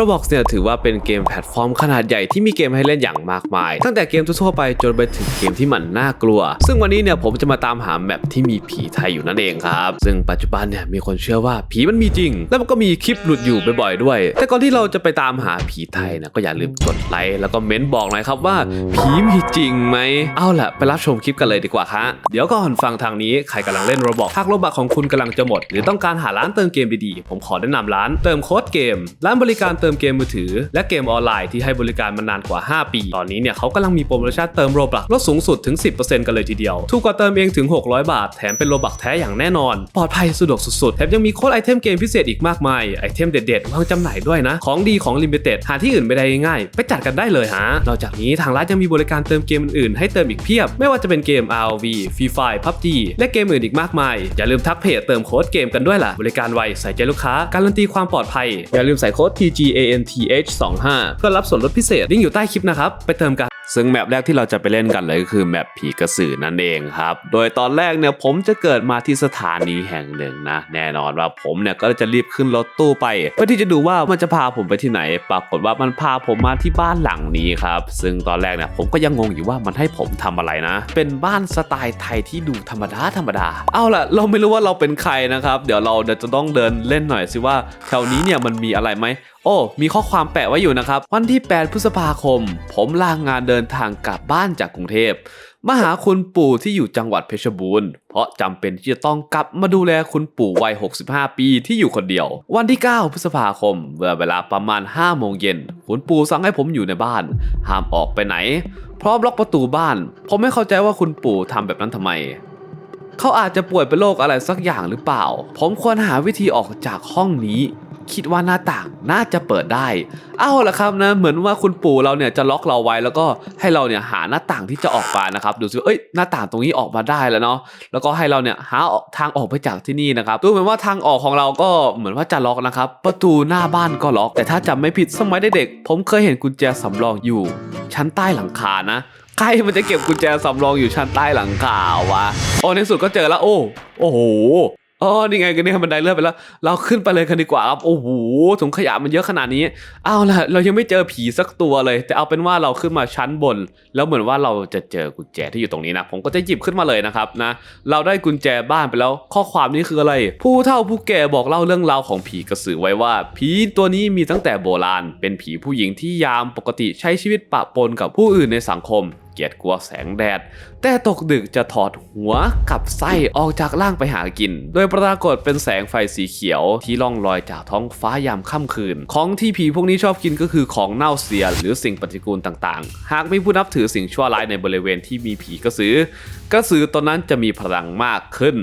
Roblox เนี่ยถือว่าเป็นเกมแพลตฟอร์มขนาดใหญ่ที่มีเกมให้เล่นอย่างมากมาย ตั้งแต่เกมทั่วๆไปจนไปถึงเกมที่มันน่ากลัว ซึ่งวันนี้เนี่ยผมจะมาตามหาแมปที่มีผีไทยอยู่นั่นเองครับ ซึ่งปัจจุบันเนี่ยมีคนเชื่อว่าผีมันมีจริง แล้วมันก็มีคลิปหลุดอยู่บ่อยๆด้วย แต่ก่อนที่เราจะไปตามหาผีไทยนะก็อย่าลืมกดไลค์แล้วก็เม้นบอกหน่อยครับว่าผีมีจริงไหมเอาล่ะไปรับชมคลิปกันเลยดีกว่าฮะเดี๋ยวก่อนฟังทางนี้ใครกำลังเล่น Roblox หากโลบักของคุณกำลังจะหมด หรือต้องการหาร้านเติมเกมดีๆผมขอแนะนำร้านเติมโค้ดเกม ร้านบริการเติมเกมมือถือ และเกมออนไลน์ที่ให้บริการมานานกว่า 5 ปี ตอนนี้เนี่ยเขากำลังมีโปรโมชั่นเติมโรบักลดสูงสุดถึง 10%กันเลยทีเดียว ถูกกว่าเติมเองถึง 600 บาท แถมเป็นโรบักแท้อย่างแน่นอน ปลอดภัยสะดวกสุดๆ แถมยังมีโค้ดไอเทมเกมพิเศษอีกมากมาย ไอเทมเด็ดๆวางจำหน่ายด้วยนะ ของดีของลิมิเต็ดหาที่อื่นไม่ได้ง่ายไปจัดกันได้เลยฮะ นอกจากนี้ทางร้านยังมีบริการเติมเกมอื่นๆ ให้เติมอีกเพียบ ไม่ว่าจะเป็นเกม RV Free Fire PUBG และเกมอื่นอีกมากมาย อย่าลืมทักเพจเติมโค้ดเกมกันด้วยล่ะ บริการไวใส่ใจลูกค้า การันตีความปลอดภัย อย่าลืมใส่โค้ด ANTH25 เพื่อรับส่วนลดพิเศษลิงก์อยู่ใต้คลิปนะครับ ไปเติมกัน ซึ่งแมปแรกที่เราจะไปเล่นกันเลยก็คือแมปผีกระสือนั่นเองครับ โดยตอนแรกเนี่ยผมจะเกิดมาที่สถานีแห่งหนึ่งนะ แน่นอนว่าผมเนี่ยก็จะรีบขึ้นรถตู้ไป เพื่อที่จะดูว่ามันจะพาผมไปที่ไหน ปรากฏว่ามันพาผมมาที่บ้านหลังนี้ครับ ซึ่งตอนแรกเนี่ยผมก็ยังงงอยู่ว่ามันให้ผมทำอะไรนะ เป็นบ้านสไตล์ไทยที่ดูธรรมดาธรรมดา เอาล่ะ เราไม่รู้ว่าเราเป็นใครนะครับ เดี๋ยวเราเดี๋ยวจะต้องเดินเล่นหน่อยสิว่าแถวนี้เนี่ยมันมีอะไรไหมโอ้ มีข้อความแปะไว้อยู่นะครับ วันที่ 8 พฤษภาคม ผมลางงานเดินทางกลับบ้านจากกรุงเทพมาหาคุณปู่ที่อยู่จังหวัดเพชรบูรณ์ เพราะจำเป็นที่จะต้องกลับมาดูแลคุณปู่วัย 65 ปีที่อยู่คนเดียว วันที่ 9 พฤษภาคมเมื่อเวลาประมาณ 5 โมงเย็น คุณปู่สั่งให้ผมอยู่ในบ้าน ห้ามออกไปไหน พร้อมล็อกประตูบ้าน ผมไม่เข้าใจว่าคุณปู่ทำแบบนั้นทำไมเขาอาจจะป่วยเป็นโรคอะไรสักอย่างหรือเปล่า ผมควรหาวิธีออกจากห้องนี้ คิดว่าหน้าต่างน่าจะเปิดได้ เอาละครับนะ เหมือนว่าคุณปู่เราเนี่ยจะล็อกเราไว้แล้วก็ให้เราเนี่ยหาหน้าต่างที่จะออกมานะครับ ดูซิเอ้ยหน้าต่างตรงนี้ออกมาได้แล้วเนาะ แล้วก็ให้เราเนี่ยหาทางออกไปจากที่นี่นะครับ ดูเหมือนว่าทางออกของเราก็เหมือนว่าจะล็อกนะครับ ประตูหน้าบ้านก็ล็อก แต่ถ้าจำไม่ผิดสมัยเด็กๆผมเคยเห็นกุญแจสำรองอยู่ ชั้นใต้หลังคานะใครมันจะเก็บกุญแจสำรองอยู่ชั้นใต้หลังคาวะ โอ้ในสุดก็เจอแล้ว โอ้ โอ้โห อ๋อนี่ไงกันนี่บันไดเลื่อนไปแล้ว เราขึ้นไปเลยกันดีกว่าครับโอ้โหถุงขยะมันเยอะขนาดนี้เอาล่ะเรายังไม่เจอผีสักตัวเลย แต่เอาเป็นว่าเราขึ้นมาชั้นบน แล้วเหมือนว่าเราจะเจอกุญแจที่อยู่ตรงนี้นะผมก็จะหยิบขึ้นมาเลยนะครับนะเราได้กุญแจบ้านไปแล้ว ข้อความนี้คืออะไร ผู้เฒ่าผู้แก่บอกเล่าเรื่องราวของผีกระสือไว้ว่า ผีตัวนี้มีตั้งแต่โบราณ เป็นผีผู้หญิงที่ยามปกติใช้ชีวิตปะปนกับผู้อื่นในสังคม เกียดกลัวแสงแดด แต่ตกดึกจะถอดหัวกับไส้ออกจากร่างไปหากิน โดยปรากฏเป็นแสงไฟสีเขียวที่ล่องลอยจากท้องฟ้ายามค่ำคืน ของที่ผีพวกนี้ชอบกินก็คือของเน่าเสียหรือสิ่งปฏิกูลต่างๆ หากมีผู้นับถือสิ่งชั่วร้ายในบริเวณที่มีผีกระสือกระสือตนนั้นจะมีพลังมากขึ้น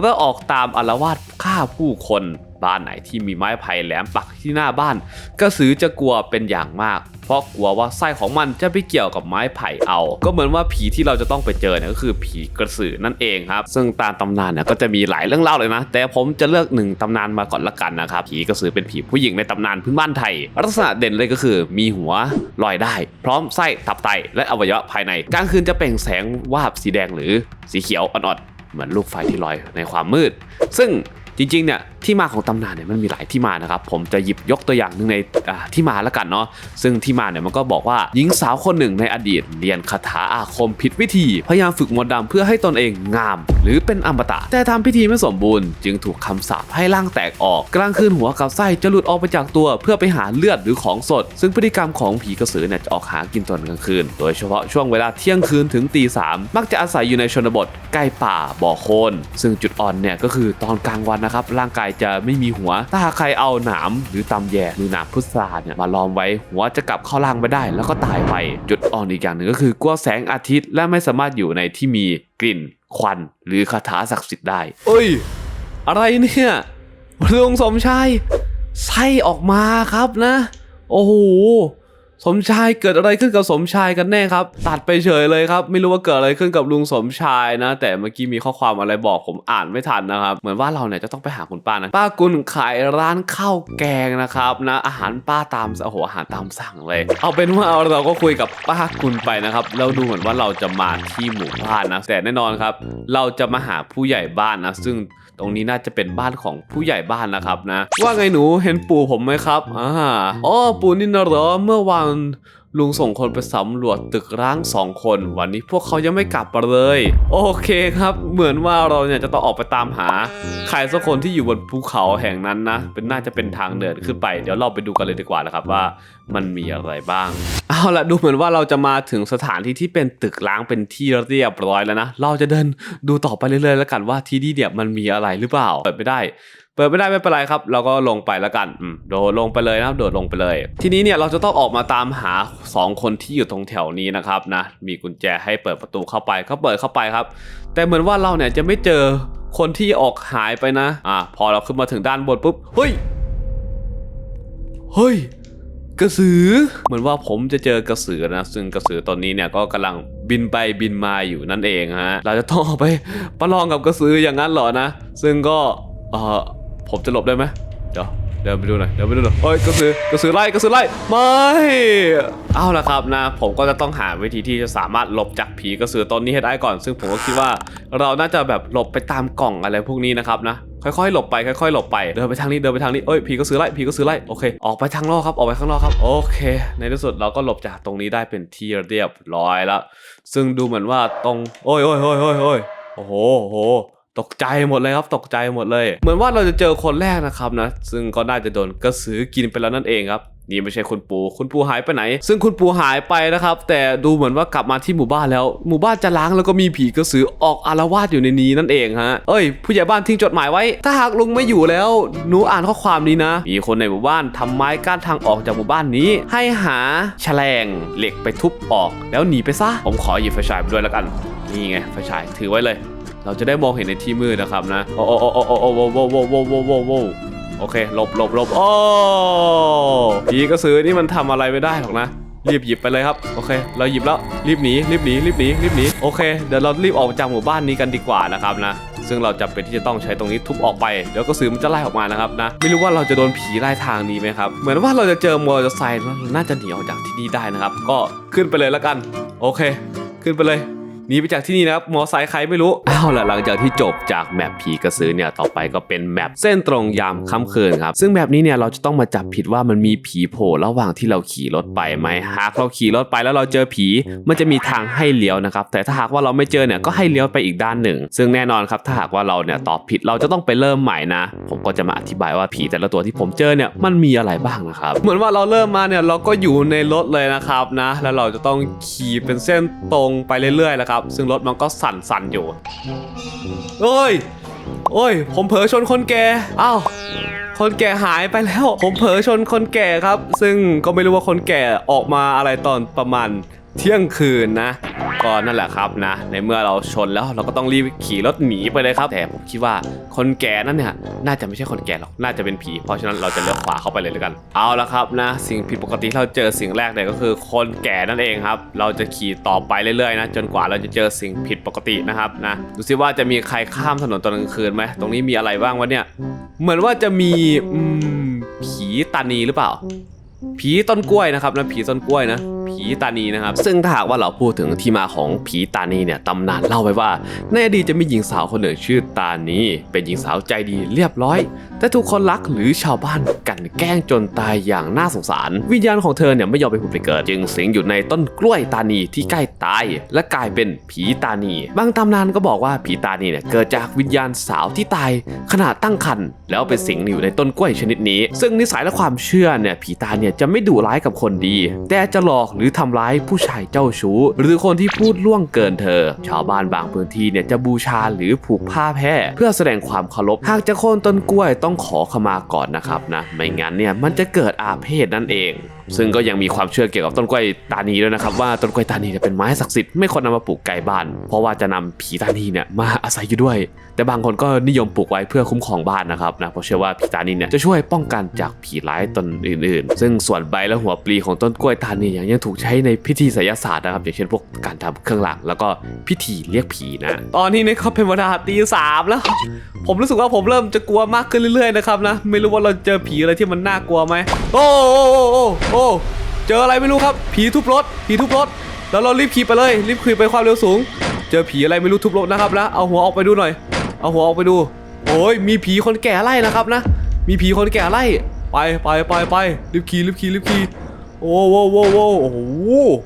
แล้วออกตามอารวาสฆ่าผู้คน บ้านไหนที่มีไม้ไผ่แหลมปักที่หน้าบ้าน กระสือจะกลัวเป็นอย่างมาก เพราะกลัวว่าไส้ของมันจะไปเกี่ยวกับไม้ไผ่เอา ก็เหมือนว่าผีที่เราจะต้องไปเจอเนี่ยก็คือผีกระสือนั่นเองครับ ซึ่งตามตำนานเนี่ยก็จะมีหลายเรื่องเล่าเลยนะ แต่ผมจะเลือกหนึ่งตำนานมาก่อนละกันนะครับ ผีกระสือเป็นผีผู้หญิงในตำนานพื้นบ้านไทย ลักษณะเด่นเลยก็คือมีหัวลอยได้ พร้อมไส้ตับไตและอวัยวะภายในกลางคืนจะเปล่งแสงวาบสีแดงหรือสีเขียวอ่อนๆเหมือนลูกไฟที่ลอยในความมืด ซึ่งจริงๆเนี่ย ที่มาของตำนานเนี่ยมันมีหลายที่มานะครับ ผมจะหยิบยกตัวอย่างหนึ่งในที่มาแล้วกันเนาะซึ่งที่มาเนี่ยมันก็บอกว่าหญิงสาวคนหนึ่งในอดีต เรียนคาถาอาคมผิดวิธี พยายามฝึกมนต์ดำเพื่อให้ตนเองงาม หรือเป็นอมตะ แต่ทำพิธีไม่สมบูรณ์ จึงถูกคำสาปให้ร่างแตกออก กลางคืนหัวกับไส้จะหลุดออกไปจากตัว เพื่อไปหาเลือดหรือของสด ซึ่งพฤติกรรมของผีกระสือเนี่ยจะออกหากินตอนกลางคืน โดยเฉพาะช่วงเวลาเที่ยงคืนถึงตีสามมักจะอาศัยอยู่ในชนบทใกล้ป่าบ่อโคลนซึ่งจุดอ่อนเนี่ยก็คือตอนกลางวันนะครับร่างกายจะไม่มีหัว ถ้าหากใครเอาหนามหรือตำแยหรือหนามพุทราเนี่ยมาล้อมไว้หัวจะกลับเข้าล่างไม่ได้ แล้วก็ตายไปจุดอ่อนอีกอย่างหนึ่งก็คือกลัวแสงอาทิตย์และไม่สามารถอยู่ในที่มีกลิ่น ควัน หรือคาถาศักดิ์สิทธิ์ได้ เอ้ย อะไรเนี่ยลุงสมชายไส้ออกมาครับนะ โอ้โห สมชายเกิดอะไรขึ้นกับสมชายกันแน่ครับ ตัดไปเฉยเลยครับ ไม่รู้ว่าเกิดอะไรขึ้นกับลุงสมชายนะ แต่เมื่อกี้มีข้อความอะไรบอกผมอ่านไม่ทันนะครับ เหมือนว่าเราเนี่ยจะต้องไปหาคุณป้านะป้ากุลขายร้านข้าวแกงนะครับนะอาหารป้าตามโอ้โหอาหารตามสั่งเลย เอาเป็นว่าเราก็คุยกับป้ากุลไปนะครับแล้วดูเหมือนว่าเราจะมาที่หมู่บ้านนะแต่แน่นอนครับ เราจะมาหาผู้ใหญ่บ้านนะซึ่ง ตรงนี้น่าจะเป็นบ้านของผู้ใหญ่บ้านนะครับนะ ว่าไงหนูเห็นปู่ผมไหมครับอ่าอ๋อปู่นี่นะเหรอเมื่อวาน ลุงส่งคนไปสำรวจตึกร้างสองคน วันนี้พวกเขายังไม่กลับมาเลย โอเคครับ เหมือนว่าเราเนี่ยจะต้องออกไปตามหา ใครสักคนที่อยู่บนภูเขาแห่งนั้นนะ เป็นน่าจะเป็นทางเดินขึ้นไป เดี๋ยวเราไปดูกันเลยดีกว่านะครับว่ามันมีอะไรบ้าง เอาละดูเหมือนว่าเราจะมาถึงสถานที่ที่เป็นตึกร้างเป็นที่เรียบร้อยแล้วนะ เราจะเดินดูต่อไปเรื่อยๆแล้วกันว่าที่นี่เนี่ยมันมีอะไรหรือเปล่าเปิดไม่ได้ เปิดไม่ได้ไม่เป็นไรครับ เราก็ลงไปแล้วกันโดดลงไปเลยนะครับ โดดลงไปเลย ทีนี้เนี่ยเราจะต้องออกมาตามหาสองคนที่อยู่ตรงแถวนี้นะครับนะ มีกุญแจให้เปิดประตูเข้าไปก็เปิดเข้าไปครับ แต่เหมือนว่าเราเนี่ยจะไม่เจอคนที่ออกหายไปนะ อ่า พอเราขึ้นมาถึงด้านบนปุ๊บ เฮ้ย เฮ้ย กระสือ เหมือนว่าผมจะเจอกระสือนะ ซึ่งกระสือตอนนี้เนี่ยก็กำลังบินไปบินมาอยู่นั่นเองฮะ เราจะต้องออกไปประลองกับกระสืออย่างนั้นเหรอนะ ซึ่งก็ เออ ผมจะหลบได้ไหมเดี๋ยวเดินไปดูหน่อยเดินไปดูหน่อยเฮ้ยกระสือกระสือไล่กระสือไล่ไม่เอาละครับนะ ผมก็จะต้องหาวิธีที่จะสามารถหลบจากผีกระสือตนนี้ให้ได้ก่อน ซึ่งผมก็คิดว่าเราน่าจะแบบหลบไปตามกล่องอะไรพวกนี้นะครับนะค่อยๆ หลบไปค่อยๆ หลบไป เดินไปทางนี้ เดินไปทางนี้ เอ้ย ผีก็ซื้อไล่ ผีก็ซื้อไล่ โอเค ออกไปทางนอกครับ ออกไปข้างนอกครับ โอเค ในที่สุดเราก็หลบจากตรงนี้ได้เป็นที่เรียบร้อยแล้ว ซึ่งดูเหมือนว่าตรง โอ้ยโอ้ยโอ้ยโอ้ยโอ้ยโอ้โหโอ้โห ตกใจหมดเลยครับตกใจหมดเลย เหมือนว่าเราจะเจอคนแรกนะครับนะ ซึ่งก็น่าจะโดนกระสือกินไปแล้วนั่นเองครับนี่ไม่ใช่คุณปู คุณปูหายไปไหน ซึ่งคุณปูหายไปนะครับ แต่ดูเหมือนว่ากลับมาที่หมู่บ้านแล้ว หมู่บ้านจะล้างแล้วก็มีผีกระสือออกอารวาสอยู่ในนี้นั่นเองฮะ เอ้ย ผู้ใหญ่บ้านทิ้งจดหมายไว้ ถ้าหากลุงไม่อยู่แล้ว หนูอ่านข้อความนี้นะ มีคนในหมู่บ้านทำไม้กั้นทางออกจากหมู่บ้านนี้ ให้หาแฉลงเหล็กไปทุบออก แล้วหนีไปซะ ผมขอหยิบไฟฉายไปด้วยแล้วกัน นี่ไงไฟฉายถือไว้เลย เราจะได้มองเห็นในที่มืดนะครับนะ โอ้โอ้โอ้โอ้โอ้โอ้โอ้โอ้โอ้โอ้โอ้โอ้โอเคหลบหลบหลบโอ้ผีกระสือนี่มันทำอะไรไม่ได้หรอกนะรีบหยิบไปเลยครับโอเค เราหยิบแล้วรีบหนีรีบหนีรีบหนีรีบหนีโอเคเดี๋ยวเรารีบออกจากหมู่บ้านนี้กันดีกว่านะครับนะ ซึ่งเราจะเป็นที่จะต้องใช้ตรงนี้ทุบออกไปเดี๋ยวกระสือมันจะไล่ออกมานะครับนะ ไม่รู้ว่าเราจะโดนผีไล่ทางนี้ไหมครับ เหมือนว่าเราจะเจอมอเตอร์ไซค์แล้วน่าจะหนีออกจากที่นี่ได้นะครับ ก็ขึ้นไปเลยแล้วกัน โอเค ขึ้นไปเลย หนีไปจากที่นี่นะครับมอไซค์ใครไม่รู้อ้าวละหลังจากที่จบจากแมปผีกระสือเนี่ยต่อไปก็เป็นแมปเส้นตรงยามค่ำคืนครับซึ่งแมปนี้เนี่ยเราจะต้องมาจับผิดว่ามันมีผีโผล่ระหว่างที่เราขี่รถไปไหมหากเราขี่รถไปแล้วเราเจอผี มันจะมีทางให้เลี้ยวนะครับแต่ถ้าหากว่าเราไม่เจอเนี่ยก็ให้เลี้ยวไปอีกด้านหนึ่ง ซึ่งแน่นอนครับถ้าหากว่าเราเนี่ยตอบผิดเราจะต้องไปเริ่มใหม่นะ ผมก็จะมาอธิบายว่าผีแต่ละตัวที่ผมเจอเนี่ยมันมีอะไรบ้างนะครับเหมือนว่าเราเริ่มมาเนี่ยเราก็อยู่ในรถเลยนะครับนะ แล้วเราจะต้องขี่เป็นเส้นตรงไปเรื่อยๆนะครับซึ่งรถมันก็สั่นๆอยู่เอ้ยโอ้ย ผมเผลอชนคนแก่อ้าวคนแก่หายไปแล้ว ผมเผลอชนคนแก่ครับ ซึ่งก็ไม่รู้ว่าคนแก่ออกมาอะไรตอนประมาณ เที่ยงคืนนะ ก็นั่นแหละครับนะ ในเมื่อเราชนแล้วเราก็ต้องรีบขี่รถหนีไปเลยครับ แต่ผมคิดว่าคนแก่นั่นเนี่ยน่าจะไม่ใช่คนแก่หรอก น่าจะเป็นผี เพราะฉะนั้นเราจะเลี้ยวขวาเข้าไปเลยแล้วกัน เอาละครับนะ สิ่งผิดปกติที่เราเจอสิ่งแรกเนี่ยก็คือ คนแก่นั่นเองครับ เราจะขี่ต่อไปเรื่อยๆนะจนกว่าเราจะเจอสิ่งผิดปกตินะครับนะดูซิว่าจะมีใครข้ามถนนตอนกลางคืนไหมตรงนี้มีอะไรบ้างวะเนี่ย เหมือนว่าจะมีอืมผีตานีหรือเปล่า ผีต้นกล้วยนะครับนะผีต้นกล้วยนะ ผีตานีนะครับ ซึ่งถ้าหากว่าเราพูดถึงที่มาของผีตานีเนี่ยตำนานเล่าไว้ว่า ในอดีตจะมีหญิงสาวคนหนึ่งชื่อตานีเป็นหญิงสาวใจดีเรียบร้อย แต่ถูกคนรักหรือชาวบ้านกันแกล้งจนตายอย่างน่าสงสาร วิญญาณของเธอเนี่ยไม่ยอมไปผุดไปเกิด จึงสิงอยู่ในต้นกล้วยตานีที่ใกล้ตาย และกลายเป็นผีตานีบางตำนานก็บอกว่าผีตานีเนี่ยเกิดจากวิญญาณสาวที่ตาย ขณะตั้งครรภ์แล้วไปสิงอยู่ในต้นกล้วยชนิดนี้ ซึ่งนิสัยและความเชื่อเนี่ยผีตาเนี่ยจะไม่ดุร้ายกับคนดี แต่จะหลอกหรืือทำร้ายผู้ชายเจ้าชู้ หรือคนที่พูดล่วงเกินเธอ ชาวบ้านบางพื้นที่เนี่ยจะบูชาหรือผูกผ้าแพร่เพื่อแสดงความเคารพหากจะโค่นต้นกล้วยต้องขอขมาก่อนนะครับนะไม่งั้นเนี่ยมันจะเกิดอาเพศนั่นเอง ซึ่งก็ยังมีความเชื่อเกี่ยวกับต้นกล้วยตานีด้วยนะครับว่าต้นกล้วยตานีเนี่ยเป็นไม้ศักดิ์สิทธิ์ไม่ควรนำมาปลูกไกลบ้าน เพราะว่าจะนำผีตานีเนี่ยมาอาศัยอยู่ด้วย แต่บางคนก็นิยมปลูกไว้เพื่อคุ้มครองบ้านนะครับนะเพราะเชื่อว่าผีตานีเนี่ยจะช่วยป้องกันจากผีร้ายตนอื่น ๆ ซึ่งส่วนใบและหัวปลีของต้นกล้วยตานียยังถูกใช้ในพิธีไสยศาสตร์นะครับอย่างเช่นพวกการทำเครื่องรางแล้วก็พิธีเรียกผีนะ ตอนนี้เนี่ยเขาเป็นเวลาตีสามแล้ว ผมรู้สึกว่าผมเริ่มจะกลัวมากขึ้นเรื่อยๆนะครับนะไม่รู้ว่าเราเจอผีอะไรที่มันน่ากลัวไหมโอ้โอ้โอ้โอ้เจออะไรไม่รู้ครับผีทุบรถผีทุบรถ แล้วเรารีบขี่ไปเลยรีบขี่ไปความเร็วสูง เจอผีอะไรไม่รู้ทุบรถนะครับนะเอาหัวออกไปดูหน่อย เอาหัวออกไปดู โอ้ยมีผีคนแก่ไล่นะครับนะ มีผีคนแก่ไล่ไปไปไปไปรีบขี่รีบขี่รีบขี่ โอ้โหโว้โว้โอ้โห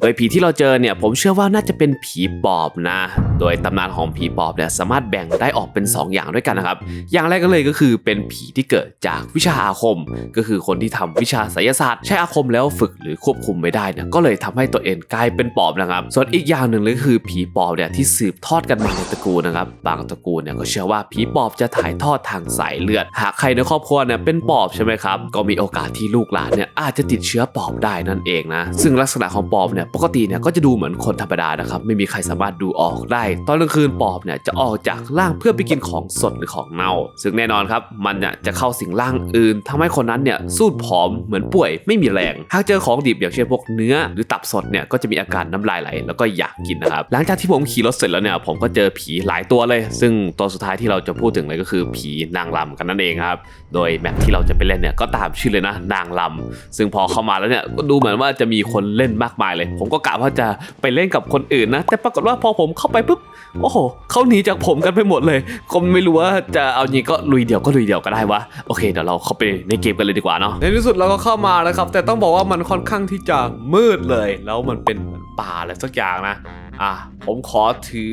โดยผีที่เราเจอเนี่ยผมเชื่อว่าน่าจะเป็นผีปอบนะ โดยตำนานของผีปอบเนี่ยสามารถแบ่งได้ออกเป็น 2 อย่างด้วยกันนะครับ อย่างแรกก็เลยก็คือเป็นผีที่เกิดจากวิชาอาคม ก็คือคนที่ทำวิชาไสยศาสตร์ใช้อาคมแล้วฝึกหรือควบคุมไม่ได้เนี่ยก็เลยทำให้ตัวเองกลายเป็นปอบนะครับ ส่วนอีกอย่างหนึ่งเลยก็คือผีปอบเนี่ยที่สืบทอดกันมาในตระกูลนะครับ บางตระกูลเนี่ยก็เชื่อว่าผีปอบจะถ่ายทอดทางสายเลือด หากใครในครอบครัวเนี่ยเป็นปอบใช่ไหมครับ ก็มีโอกาสที่ลูกหลานเนี่ยอาจจะติดเชื้อปอบได้นั่นเองนะ ซึ่งลักษณะของปอบเนี่ยปกติเนี่ยก็จะดูเหมือนคนธรรมดานะครับไม่มีใครสามารถดูออกได้ ตอนกลางคืนปอบเนี่ยจะออกจากร่างเพื่อไปกินของสดหรือของเน่า ซึ่งแน่นอนครับมันเนี่ยจะเข้าสิงร่างอื่นทำให้คนนั้นเนี่ยสูดผอมเหมือนป่วยไม่มีแรงหากเจอของดิบอย่างเช่นพวกเนื้อหรือตับสดเนี่ยก็จะมีอาการน้ำลายไหลแล้วก็อยากกินนะครับหลังจากที่ผมขี่รถเสร็จแล้วเนี่ยผมก็เจอผีหลายตัวเลย ซึ่งตัวสุดท้ายที่เราจะพูดถึงเลยก็คือผีนางรำกันนั่นเองครับโดยแมปที่เราจะไปเล่นเนี่ยก็ตามชื่อเลยนะนางรำซึ่งพอเข้ามาแล้วเนี่ยก็ดูเหมือนว่าจะมีคนเล่นมากมายเลย ผมก็กะว่าจะไปเล่นกับคนอื่นนะ แต่ปรากฏว่าพอผมเข้าไปปุ๊บ โอ้โหเขาหนีจากผมกันไปหมดเลยก็ไม่รู้ว่าจะเอาจริงก็ลุยเดี่ยวก็ลุยเดี่ยวก็ได้วะ โอเคเดี๋ยวเราเข้าไปในเกมกันเลยดีกว่าเนาะ ในที่สุดเราก็เข้ามาแล้วครับ แต่ต้องบอกว่ามันค่อนข้างที่จะมืดเลย แล้วมันเป็นป่าอะไรสักอย่างนะ อะ ผมขอถือ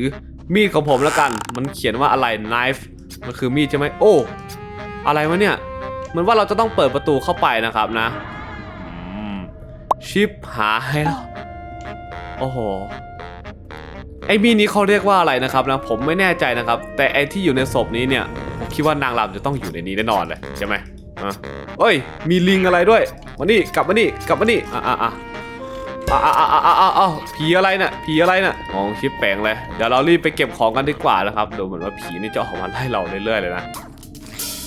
มีดของผมแล้วกัน มันเขียนว่าอะไร knife มันคือมีดใช่ไหมโอ้ อะไรวะเนี่ยเหมือนว่าเราจะต้องเปิดประตูเข้าไปนะครับนะ ชิปหาให้แล้วโอ้โหไอ้มีนี้เขาเรียกว่าอะไรนะครับนะผมไม่แน่ใจนะครับ แต่ไอ้ที่อยู่ในศพนี้เนี่ยผมคิดว่านางรำจะต้องอยู่ในนี้แน่นอนเลยใช่ไหมอะเอ้ย มีลิงอะไรด้วยมานี่กลับมานี่กลับมานี่อะอะอะอะอะอะอะอะอะอะผีอะไรน่ะผีอะไรน่ะมองชิปแปลงเลยเดี๋ยวเรารีบไปเก็บของกันดีกว่านะครับดูเหมือนว่าผีนี่จะออกมาไล่เราเรื่อยๆเลยนะ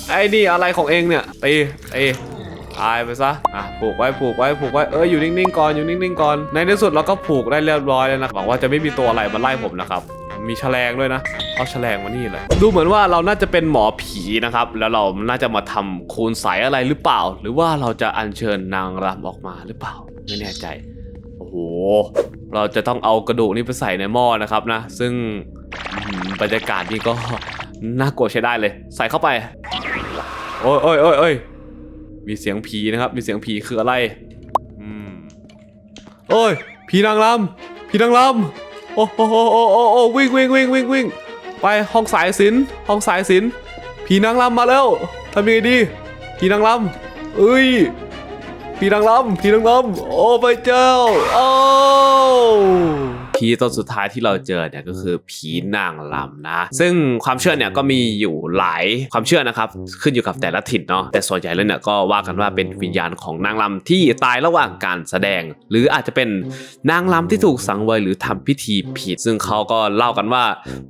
ไอ้นี่อะไรของเองเนี่ยตีตี ตายไปซะอะผูกไว้ผูกไว้ผูกไว้เอออยู่นิ่งๆก่อนอยู่นิ่งๆก่อนในที่สุดเราก็ผูกได้เรียบร้อยแล้วนะหวังว่าจะไม่มีตัวอะไรมาไล่ผมนะครับมีแฉลงด้วยนะเอาแฉลงมานี่เลยดูเหมือนว่าเราน่าจะเป็นหมอผีนะครับ แล้วเราน่าจะมาทำคูณใสอะไรหรือเปล่า หรือว่าเราจะอัญเชิญนางรำออกมาหรือเปล่าไม่แน่ใจโอ้โหเราจะต้องเอากระดูกนี้ไปใส่ในหม้อนะครับนะ ซึ่งบรรยากาศนี่ก็น่ากลัวใช้ได้เลย ใส่เข้าไป โอ้ยโอ้ยโอ้ยโอ้ย มีเสียงผีนะครับ มีเสียงผีคืออะไร อืมโอ้ย ผีนางรำผีนางรำโอ้โหโอ้โหโอ้โอ้วิ่งวิ่งวิ่งวิ่งวิ่งไปห้องสายสินห้องสายสินผีนางรำมาแล้วทำยังไงดีผีนางรำเอ้ยผีนางรำผีนางรำโอ้พระเจ้าโอ้ ผีตนสุดท้ายที่เราเจอเนี่ยก็คือผีนางรำนะ ซึ่งความเชื่อเนี่ยก็มีอยู่หลายความเชื่อนะครับ ขึ้นอยู่กับแต่ละถิ่นเนาะแต่ส่วนใหญ่แล้วเนี่ยก็ว่ากันว่าเป็นวิญญาณของนางรำที่ตายระหว่างการแสดง หรืออาจจะเป็นนางรำที่ถูกสังเวยหรือทำพิธีผิด ซึ่งเขาก็เล่ากันว่า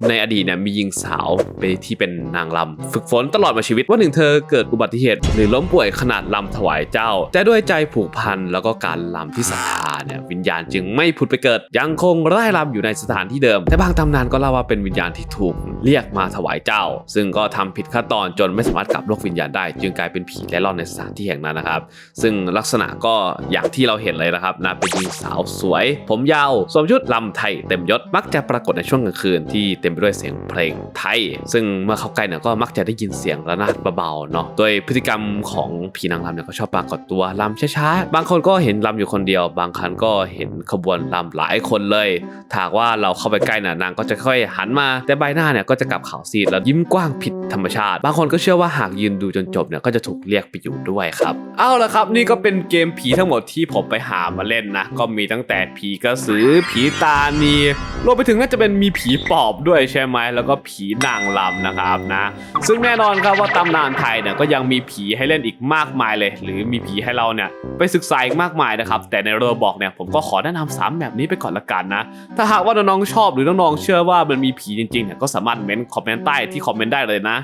ในอดีตเนี่ยมีหญิงสาวไปที่เป็นนางรำฝึกฝนตลอดมาชีวิตว่าหนึ่งเธอเกิดอุบัติเหตุ หรือล้มป่วยขนาดลำถวายเจ้า แต่ด้วยใจผูกพันแล้วก็การลำที่ศรัทธาเนี่ยวิญญาณจึงไม่ผุดไปเกิดยังคงร่ายรำอยู่ในสถานที่เดิม แต่บางตำนานก็เล่าว่าเป็นวิญญาณที่ถูกเรียกมาถวายเจ้า ซึ่งก็ทำผิดขั้นตอนจนไม่สามารถกลับโลกวิญญาณได้ จึงกลายเป็นผีและร่อนในสถานที่แห่งนั้นนะครับ ซึ่งลักษณะก็อย่างที่เราเห็นเลยนะครับนะเป็นหญิงสาวสวย ผมยาวสวมชุดลำไทยเต็มยศมักจะปรากฏในช่วงกลางคืนที่เต็มไปด้วยเสียงเพลงไทย ซึ่งเมื่อเข้าใกล้เนี่ยก็มักจะได้ยินเสียงระนาดเบาๆเนาะโดยพฤติกรรมของผีนางรำเนี่ยก็ชอบปรากฏตัวลำช้าๆบางคนก็เห็นลำอยู่คนเดียว บางครั้งก็เห็นขบวนลำหลายคนเลยถ้ากว่าเราเข้าไปใกล้น่ะนางก็จะค่อยหันมา แต่ใบหน้าเนี่ยก็จะกลับขาวซีดแล้วยิ้มกว้างผิดธรรมชาติ บางคนก็เชื่อว่าหากยืนดูจนจบเนี่ยก็จะถูกเรียกไปอยู่ด้วยครับ เอาละครับ นี่ก็เป็นเกมผีทั้งหมดที่ผมไปหามาเล่นนะ ก็มีตั้งแต่ผีกระสือ ผีตานีรวมไปถึงน่าจะเป็นมีผีปอบด้วยใช่ไหมแล้วก็ผีนางรำนะครับนะ ซึ่งแน่นอนครับว่าตำนานไทยเนี่ยก็ยังมีผีให้เล่นอีกมากมายเลย หรือมีผีให้เราเนี่ยไปศึกษาอีกมากมายนะครับแต่ในโรบอกเนี่ยผมก็ขอแนะนำสามแบบนี้ไปก่อนละกันนะถ้าหากว่าน้องๆชอบหรือน้องๆเชื่อว่ามันมีผีจริงๆเนี่ยก็สามารถเม้นคอมเมนต์ใต้ที่คอมเมนต์ได้เลยนะ